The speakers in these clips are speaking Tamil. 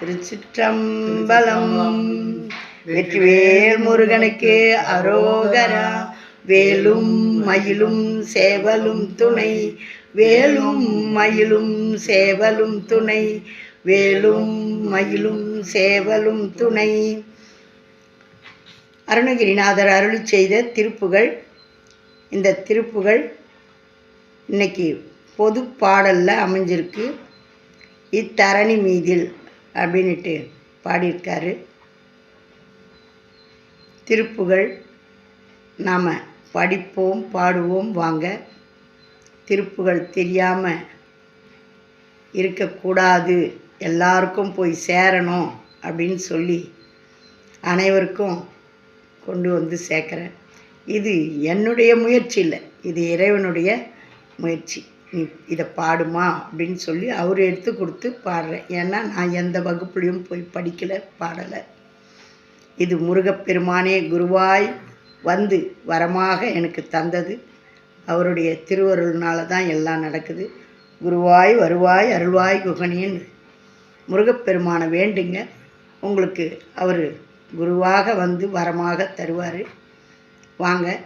திருச்சிற்றம்பலம். வெற்றிவேல் முருகனுக்கு அரோகரா. வேலும் மயிலும் சேவலும் துணை. வேலும் மயிலும் சேவலும் துணை. வேலும் மயிலும் சேவலும் துணை. அருணகிரிநாதர் அருளி செய்த திருப்புகள். இந்த திருப்புகள் இன்னைக்கு பொது பாடலில் அமைஞ்சிருக்கு. இத்தரணி மீதில் அப்படின்ட்டு பாடியிருக்காரு. திருப்புகள் நாம் படிப்போம் பாடுவோம் வாங்க. திருப்புகள் தெரியாமல் இருக்கக்கூடாது. எல்லாருக்கும் போய் சேரணும் அப்படின்னு சொல்லி அனைவருக்கும் கொண்டு வந்து சேர்க்குறேன். இது என்னுடைய முயற்சி இல்லை இது இறைவனுடைய முயற்சி. இதை பாடுமா அப்படின்னு சொல்லி அவர் எடுத்து கொடுத்து பாடுறேன். ஏன்னா நான் எந்த வகுப்புலையும் போய் படிக்கலை பாடலை. இது முருகப்பெருமானே குருவாய் வந்து வரமாக எனக்கு தந்தது. அவருடைய திருவருள்னால தான் எல்லாம் நடக்குது. குருவாய் வருவாய் அருள்வாய் குகனின்னு முருகப்பெருமானை வேண்டுங்க. உங்களுக்கு அவர் குருவாக வந்து வரமாக தருவார். வாங்க.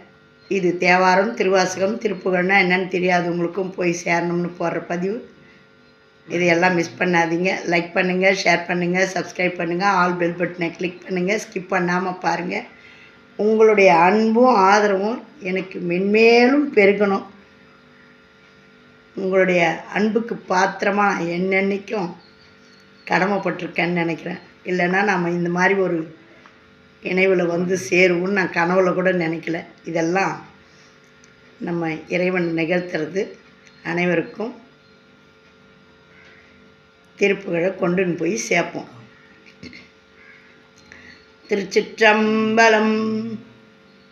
இது தேவாரம் திருவாசகம் திருப்புகழ்னா என்னென்னு தெரியாது. உங்களுக்கும் போய் சேரணும்னு போடுற பதிவு. இதையெல்லாம் மிஸ் பண்ணாதீங்க. லைக் பண்ணுங்கள் ஷேர் பண்ணுங்கள் சப்ஸ்கிரைப் பண்ணுங்கள் ஆல் பெல் பட்டனை கிளிக் பண்ணுங்கள் ஸ்கிப் பண்ணாமல் பாருங்கள் உங்களுடைய அன்பும் ஆதரவும் எனக்கு மென்மேலும் பெருகணும். உங்களுடைய அன்புக்கு பாத்திரமாக நான் என்னென்னைக்கும் கடமைப்பட்டிருக்கேன்னு நினைக்கிறேன். இல்லைன்னா நம்ம இந்த மாதிரி ஒரு இணைவில் வந்து சேருவோம்னு நான் கனவுல கூட நினைக்கல. இதெல்லாம் நம்ம இறைவன் நிகழ்த்துறது அனைவருக்கும் திருப்புகளை கொண்டுன்னு போய் சேர்ப்போம். திருச்சிற்றம்பலம்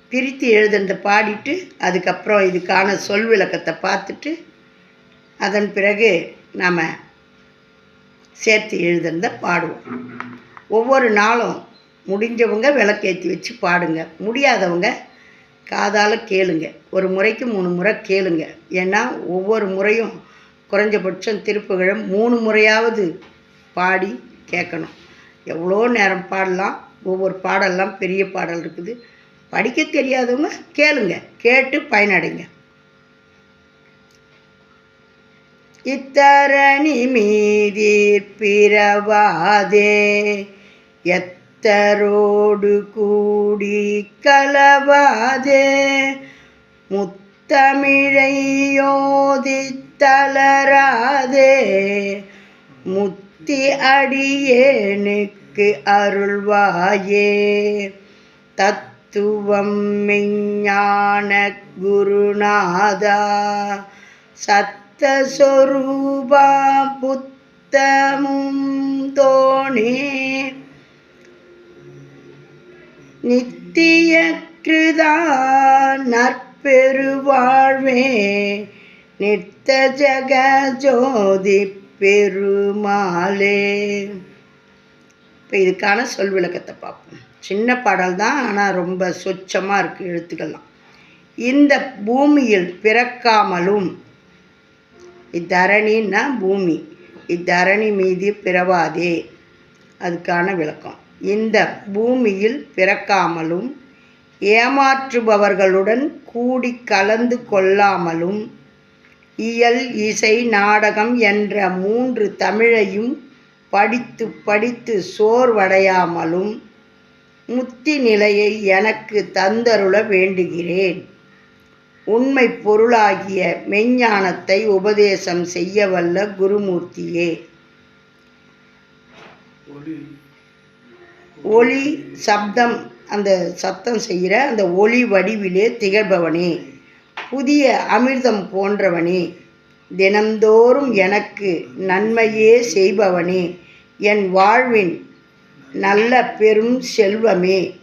பிரித்து எழுதுனதை பாடிட்டு அதுக்கப்புறம் இதுக்கான சொல் விளக்கத்தை பார்த்துட்டு அதன் பிறகு நாம் சேர்த்து எழுதுனதை பாடுவோம். ஒவ்வொரு நாளும் முடிஞ்சவங்க விளக்கேற்றி வச்சு பாடுங்க. முடியாதவங்க காதால் கேளுங்க. ஒரு முறைக்கு மூணு முறை கேளுங்க. ஏன்னா ஒவ்வொரு முறையும் குறைஞ்சபட்சம் திருப்புகழம் மூணு முறையாவது பாடி கேட்கணும். எவ்வளோ நேரம் பாடலாம்? ஒவ்வொரு பாடல்லாம் பெரிய பாடல் இருக்குது. படிக்க தெரியாதவங்க கேளுங்க. கேட்டு பயனடைங்க. இத்தரணி மீதீர் பிறவாதே. முத்தரோடு கூடி கலவாதே. முத்தமிழையோதி தளராதே முத்தி அடியேனுக்கு அருள்வாயே. தத்துவம் மெஞ்ஞான குருநாதா. சத்தஸ்வரூபா புத்தமும் தோணே நித்திய கிருதா நற்பெருவாழ்வே நித்த ஜக ஜோதி பெருமாளே. இப்போ இதுக்கான சொல் விளக்கத்தை பார்ப்போம். சின்ன பாடல் தான் ஆனால் ரொம்ப சொச்சமாக இருக்குது எழுத்துக்கள்லாம். இந்த பூமியில் பிறக்காமலும் இத்தரணின்னா பூமி இத்தரணி மீது பிறவாதே. அதுக்கான விளக்கம். இந்த பூமியில் பிறக்காமலும் ஏமாற்றுபவர்களுடன் கூடி கலந்து கொள்ளாமலும் இயல் இசை நாடகம் என்ற மூன்று தமிழையும் படித்து படித்து சோர்வடையாமலும் முத்தி நிலையை எனக்கு தந்தருள வேண்டுகிறேன். உண்மை பொருளாகிய மெஞ்ஞானத்தை உபதேசம் செய்யவல்ல குருமூர்த்தியே. ஒளி சப்தம் அந்த சத்தம் செய்கிற அந்த ஒளி வடிவிலே திகழ்பவனே. புதிய அமிர்தம் போன்றவனே. தினந்தோறும் எனக்கு நன்மையே செய்பவனே. என் வாழ்வின் நல்ல பெரும் செல்வமே.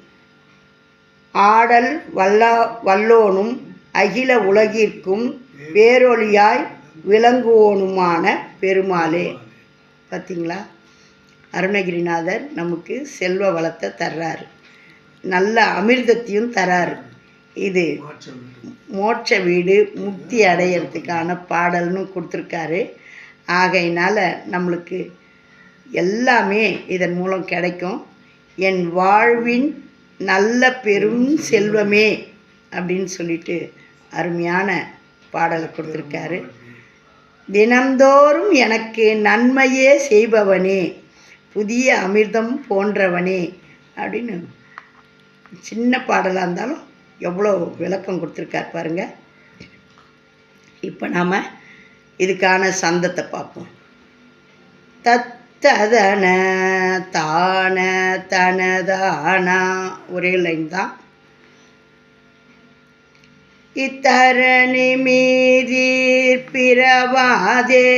ஆடல் வல்லா வல்லோனும் அகில உலகிற்கும் பேரொழியாய் விளங்குவோனுமான பெருமாளே. பார்த்தீங்களா அருணகிரிநாதர் நமக்கு செல்வ வளத்தை தர்றாரு. நல்ல அமிர்தத்தையும் தராரு. இது மோட்ச வீடு முக்தி அடையிறதுக்கான பாடல்னு கொடுத்துருக்காரு. ஆகையினால் நம்மளுக்கு எல்லாமே இதன் மூலம் கிடைக்கும். என் வாழ்வின் நல்ல பெரும் செல்வமே அப்படின்னு சொல்லிட்டு அருமையான பாடலை கொடுத்துருக்காரு. தினந்தோறும் எனக்கு நன்மையே செய்பவனே. புதிய அமிர்தம் போன்றவனே அப்படின்னு சின்ன பாடலாக இருந்தாலும் எவ்வளோ விளக்கம் கொடுத்துருக்கார் பாருங்கள் இப்போ நாம் இதுக்கான சந்தத்தை பார்ப்போம். தத்ததன தான தனதானா ஒரே லைன் தான். இத்தரணி மீதீர் பிறவாதே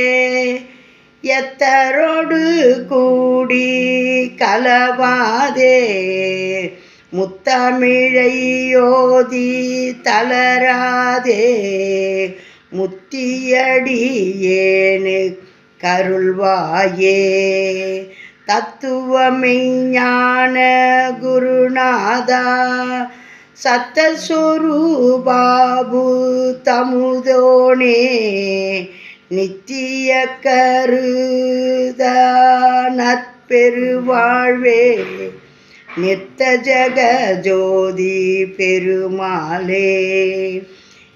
எத்தரோடு கூடி கலவாதே. முத்தமிழையோதி தளராதே. முத்தியடியேனு கருள்வாயே. தத்துவமெய்ஞான ஞான குருநாதா. சத்தஸ்வரூபாபு தமுதோனே. நித்திய கருதானற்பெருவாழ்வே நித்த ஜக ஜோதி பெருமாளே.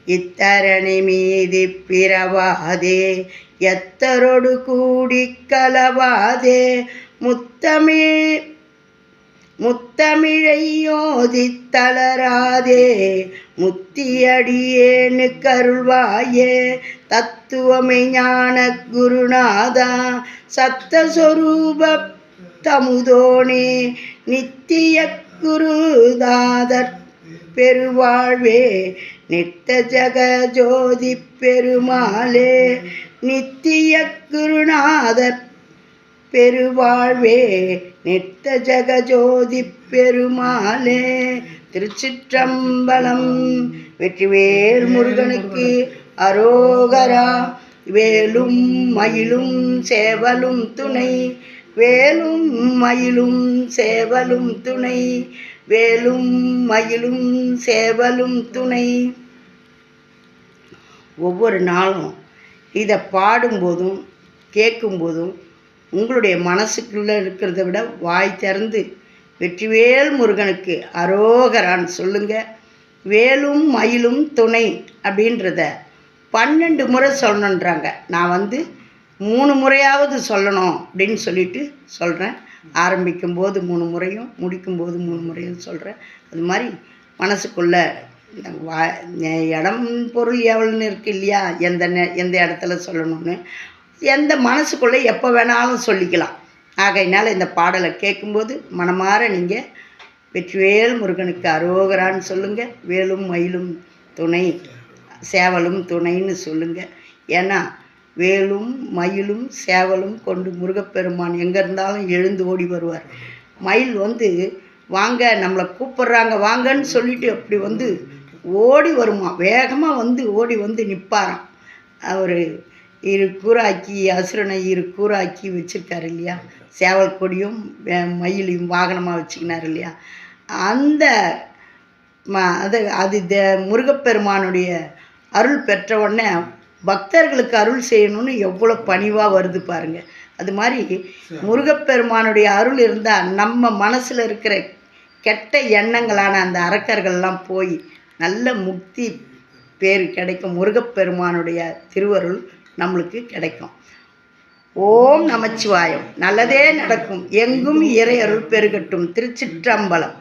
இத்தரணி மீதி பிறவாதே. எத்தரொடு கூடி கலவாதே. முத்தமிழ் முத்தமிழையோதித் தளராதே முத்தியடியேனு கருள்வாயே தத்துவமை ஞான குருநாதா சத்தஸ்வரூப தமுதோனே நித்திய குருதாதர் பெருவாழ்வே நித்த ஜக ஜோதி பெருமாளே நித்திய குருநாதர் பெருவாழ்வே நித்த ஜகஜோதி பெருமாளே திருச்சிற்றம்பலம். வெற்றிவேல் முருகனுக்கு அரோகரா வேலும் மயிலும் சேவலும் துணை. வேலும் மயிலும் சேவலும் துணை வேலும் மயிலும் சேவலும் துணை. ஒவ்வொரு நாளும் இதை பாடும்போதும் கேட்கும்போதும் உங்களுடைய மனசுக்குள்ளே இருக்கிறத விட வாய் திறந்து வெற்றிவேல் முருகனுக்கு அரோகரான் சொல்லுங்க. வேலும் மயிலும் துணை அப்படின்றத பன்னெண்டு முறை சொல்லணுன்றாங்க. நான் வந்து மூணு முறையாவது சொல்லணும் அப்படின்னு சொல்லிட்டு சொல்கிறேன் ஆரம்பிக்கும்போது மூணு முறையும் முடிக்கும் போது மூணு முறையும் சொல்கிறேன் அது மாதிரி மனசுக்குள்ள வா இடம் பொருள் எவ்வளோன்னு இருக்கு இல்லையா? எந்த நே எந்த இடத்துல சொல்லணும்னு. எந்த மனசுக்குள்ளே எப்போ வேணாலும் சொல்லிக்கலாம். ஆகையினால் இந்த பாடலை கேட்கும்போது மனமாற நீங்கள் வெற்றிவேல் முருகனுக்கு அரோகரான்னு சொல்லுங்கள் வேலும் மயிலும் துணை சேவலும் துணைன்னு சொல்லுங்கள் ஏன்னா வேலும் மயிலும் சேவலும் கொண்டு முருகப்பெருமான் எங்கே இருந்தாலும் எழுந்து ஓடி வருவார். மயில் வந்து வாங்க நம்மளை கூப்பிட்றாங்க வாங்கன்னு சொல்லிட்டு அப்படி வந்து ஓடி வருமா? வேகமாக வந்து ஓடி வந்து நிற்பாராம் அவர் இரு கூறாக்கி அசுரனை இரு கூறாக்கி வச்சுருக்காரு இல்லையா? சேவல் கொடியும் மயிலையும் வாகனமாக வச்சுக்கினார் இல்லையா? அந்த ம அது அது த முருகப்பெருமானுடைய அருள் பெற்ற உடனே பக்தர்களுக்கு அருள் செய்யணும்னு எவ்வளோ பணிவாக வருது பாருங்க. அது மாதிரி முருகப்பெருமானுடைய அருள் இருந்தால் நம்ம மனசில் இருக்கிற கெட்ட எண்ணங்களான அந்த அரக்கர்கள்லாம் போய் நல்ல முக்தி பேர் கிடைக்கும் முருகப்பெருமானுடைய திருவருள். நம்மளுக்கு கிடைக்கும். ஓம் நமச்சிவாயம். நல்லதே நடக்கும். எங்கும் இறை அருள் பெருகட்டும். திருச்சிற்றம்பலம்.